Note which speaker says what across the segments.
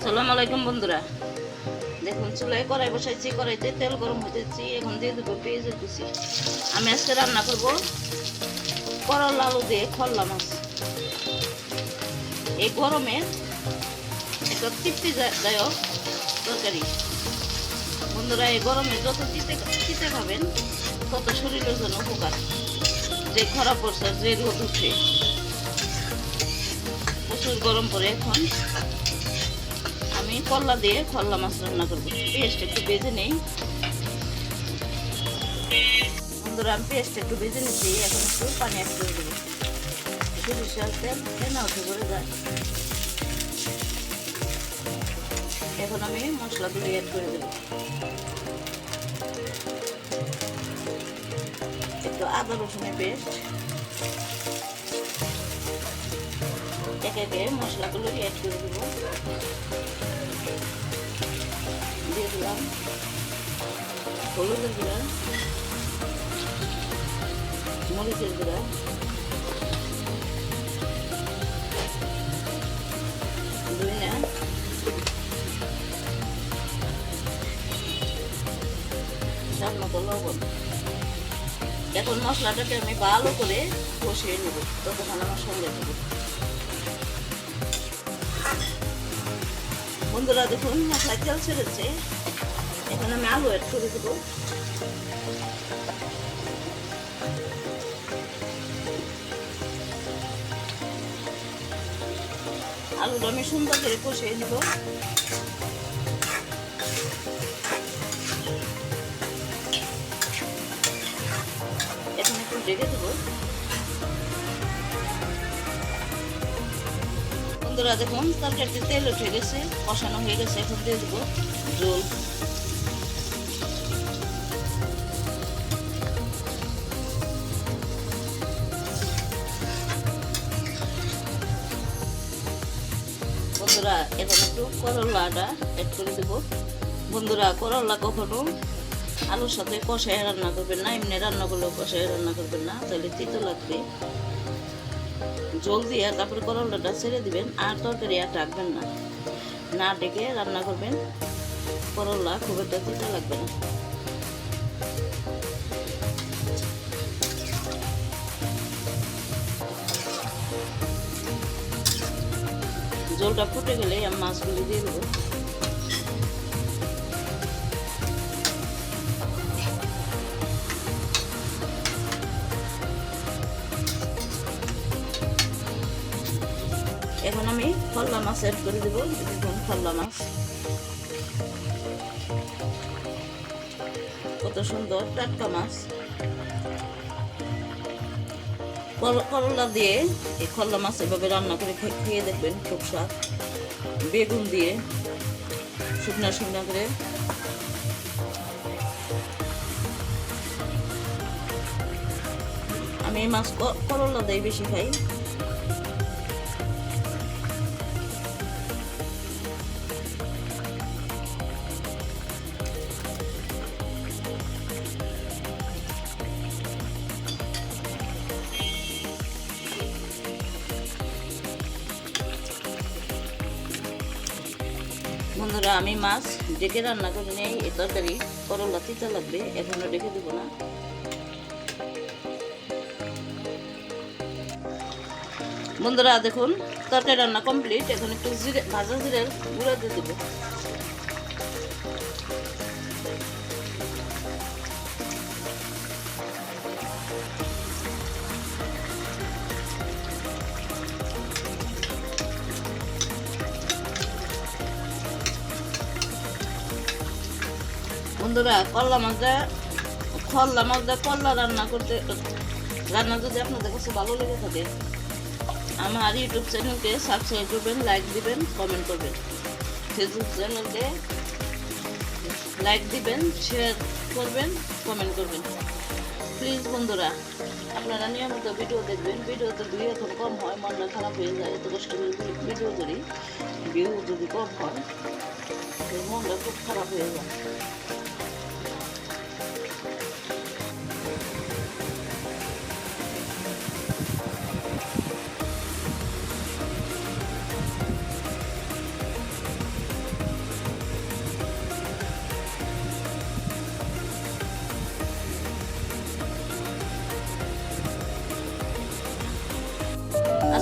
Speaker 1: আসসালামু আলাইকুম বন্ধুরা। দেখুন, চুলায় কড়াই বসাইছি, কড়াইতে তেল গরম হতেছি এখন দিয়ে দেবো পেঁয়াজের কুচি। আমি আজকে রান্না করব করলা আলু দিয়ে খল্লা মাছ। এই গরমে একটা তৃপ্তিদায়ক তরকারি। বন্ধুরা, এই গরমে যত তিতে তিতে খাবেন, তত শরীরের জন্য উপকার। যে খরা পড়ছে, যে রোদ উঠে প্রচুর গরম পড়ে এখন। আমি কল্লা দিয়ে খল্লা মাছ রান্না করব। পেঁয়াজটা একটু বেজে নেই। বন্ধুরা, আমি পেঁয়াজটা একটু বেজে নিচ্ছি। এখন একটু পানি অ্যাড করে দেবো। সরিষার তেল ফেনা উঠে করে যায়। এখন আমি মশলাগুলো অ্যাড করে দেবো। একটু আদা রসুনের পেস্ট। একে একে মশলাগুলো অ্যাড করে দেবো। দিয়ে দিলাম হলুদের গুঁড়া, মরিচের গুঁড়া, ধনিয়া, স্বাদ মতো লবণ। এখন মশলাটাকে আমি ভালো করে কষিয়ে নেব, ততক্ষণ আমার সঙ্গে দেবো বন্ধুরা দেখুন মশলায় তেল ছেড়েছে। এখন আমি আলু অ্যাড করে দেবো। আলুটা আমি সুন্দর করে কষিয়ে নেব। এখন একটু ডেকে দেবো। বন্ধুরা দেখুন, তরকারিতে তেল উঠে গেছে, কষানো হয়ে গেছে, এখন দিয়ে দেবো জল বন্ধুরা এখন একটু করলাটা অ্যাড করে দেবো। বন্ধুরা, করলা কখনো আলুর সাথে কষায় রান্না করবেন না, এমনি রান্না করলেও কষায় রান্না করবেন না, তাহলে তিতো লাগবে। জল দিয়ে তারপরে করলাটা ছেড়ে দিবেন, আর তরকারি আর ডাকবেন না। না ডেকে রান্না করবেন। করলা খুব একটা তিতা লাগবে না। জলটা ফুটে গেলে আমি মাছগুলি দিয়ে দেবো। এখন আমি ফল্লা মাছ অ্যাড করে দেবো দেখুন ফল্লা মাছ। কত সুন্দর টাটকা মাছ। কর- করলা দিয়ে এই খল্লা মাছ এভাবে রান্না করে খেয়ে দেখবেন খুব স্বাদ। বেগুন দিয়ে শুকনা শুকনা করে। আমি মাছ করলা দিয়ে বেশি খাই। আমি মাছ ডেকে রান্না করে নেই এই তরকারি, করলা তিতা লাগবে এখনও ডেকে দেবো না। বন্ধুরা, দেখুন, তরকারি রান্না কমপ্লিট এখন একটু জিরে, ভাজা জিরের গুঁড়া দিয়ে দেবো। বন্ধুরা, করলা মাছটা খল্লা মাছটা করলা রান্না করতে, রান্না যদি আপনাদের কাছে ভালো লেগে থাকে, আমার ইউটিউব চ্যানেলকে সাবস্ক্রাইব করবেন লাইক দিবেন কমেন্ট করবেন। ফেসবুক চ্যানেলকে লাইক দিবেন শেয়ার করবেন কমেন্ট করবেন। প্লিজ বন্ধুরা, আপনারা নিয়মিত ভিডিও দেখবেন। ভিডিওতে ভিউ এখন কম হয় মনটা খারাপ হয়ে যায়, এত কষ্ট করে ভিডিও করি ভিউ যদি কম হয় মনটা খুব খারাপ হয়ে যায়।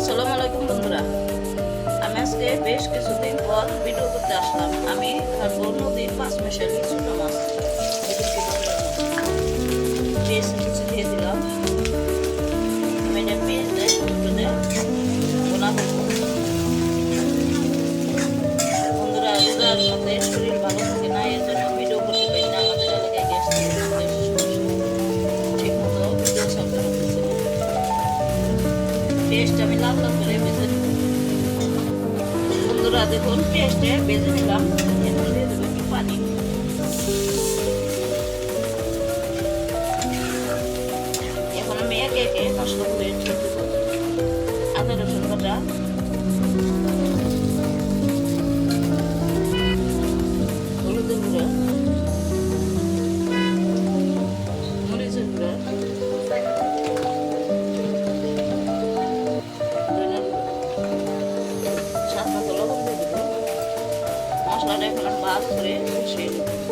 Speaker 1: আসসালামু আলাইকুম বন্ধুরা। আমি আজকে বেশ কিছুদিন পর ভিডিও করতে আসলাম। আমি আর খাব নদীর পাঁচ মেশালি ছোটো মাছ পেস্ট আমি লাল লাল করে ভেজে বন্ধুরা দেখুন পেস্টে ভেজে নিলাম। এখন দিয়ে দেবো পানি। এখন আমি একে একে মশলাগুলো ভালো করে মিশিয়ে নেব